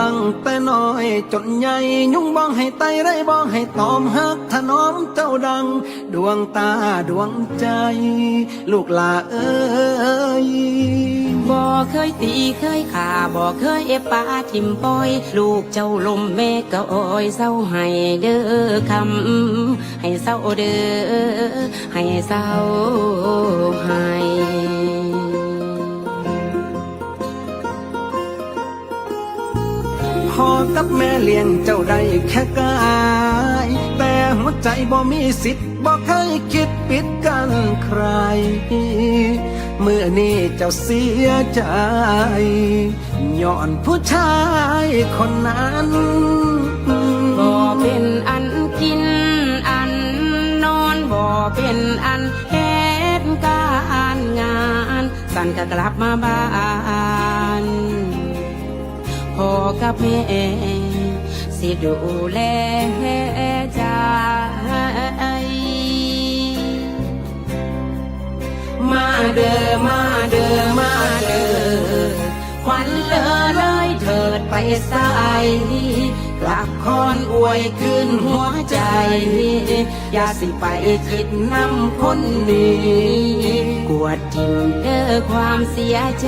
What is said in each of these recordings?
ตั้งแต่น้อยจนใหญ่ยุ่งบ้องให้ไตไรบ้องให้ตอมหักถนอมเจ้าดัง ดวงตาดวงใจ ลูกลาเอ้ยบ่เคยตีเคยขาบ่เคยเอปาทิมปอย ลูกเจ้าลมแม่ก็อ้อยเศร้าให้เด้อคำให้เศร้าเด้อให้เศร้า กับแม่เลี้ยงเจ้าได้แค่กาย แต่หัวใจบ่มีสิทธิ์บ่เคยคิดปิดกันใคร เมื่อนี้เจ้าเสียใจย้อนผู้ชายคนนั้นบ่เป็นอันกินอันนอนบ่เป็นอันเฮ็ดการงาน สันก็กลับมาบ้าน พ่อกับแม่ สิดูแลใจมาเด้อมาเด้อมาเด้อควันเลอเลยเถิดไปสายกลับคอนอวยคืนหัวใจ อย่าสิไปคิดนำคนนี้ กวดทิมเด้อความเสียใจ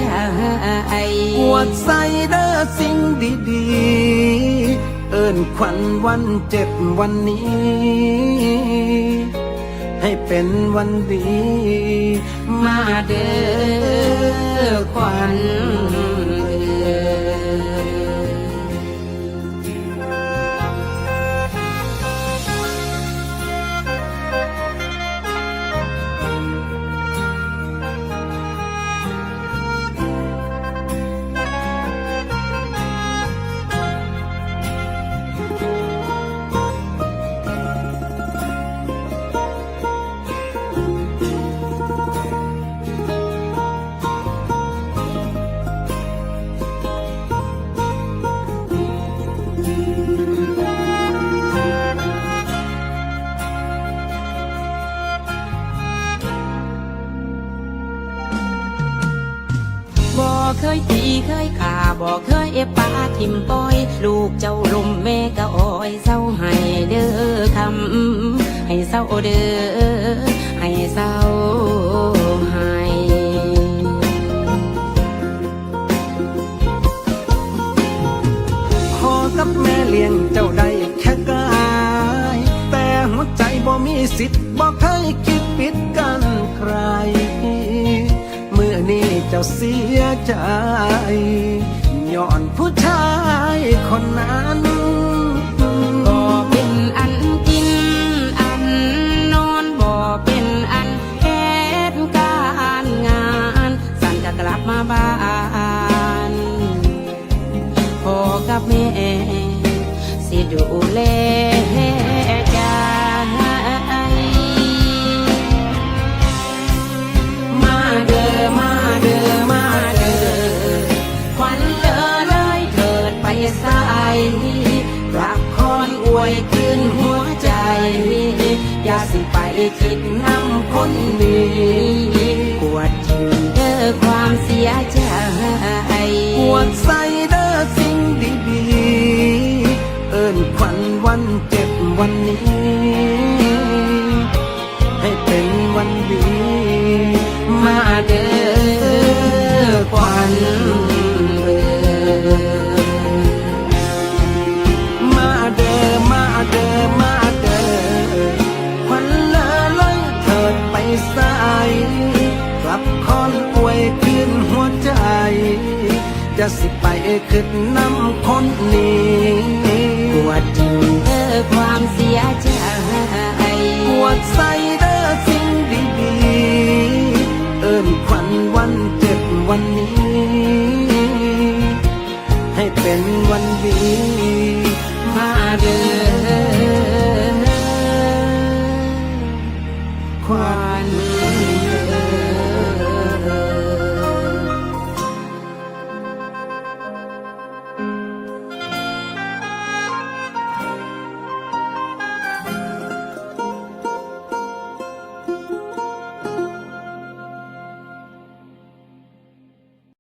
กวดใส่เด้อสิ่งดีๆ เอิ้นขวัญวันเจ็บวันนี้ ให้เป็นวันดี มาเด้อขวัญ เคยตีเคยข่าบ่เคยเอปาทิมปอย ลูกเจ้าลมแม่ก็อ้อยเศร้าให้เด้อคำให้เศร้าเด้อให้เศร้าให้พอกับแม่เลี้ยงเจ้าได้แค่กายแต่หัวใจบ่มีสิทธิ์บ่เคยคิดปิดกันใคร เจ้าเสียใจ ย้อนผู้ชายคนนั้นบ่เป็นอันกินอันนอนบ่เป็นอันเฮ็ดการงานสันก็กลับมาบ้านพ่อกับแม่สิดูแล ถิดไปสายกลับคอนอวยคืนหัวใจ อย่าสิไปคิดนำคนนี้กวดทิมเด้อความเสียใจปวดใส่เด้อสิ่งดีๆ เอิ้นขวัญวันเจ็บวันนี้ ให้เป็นวันดี มาเด้อควัน คอนอวยขึ้นหัวใจ จะสิไปขึ้นนำคนนี้ปวดจริงเออความเสียใจปวดใส่เด้อสิ่งดีๆ เอิ้นขวัญวันเจ็บวันนี้ ให้เป็นวันดีมาเด้อความ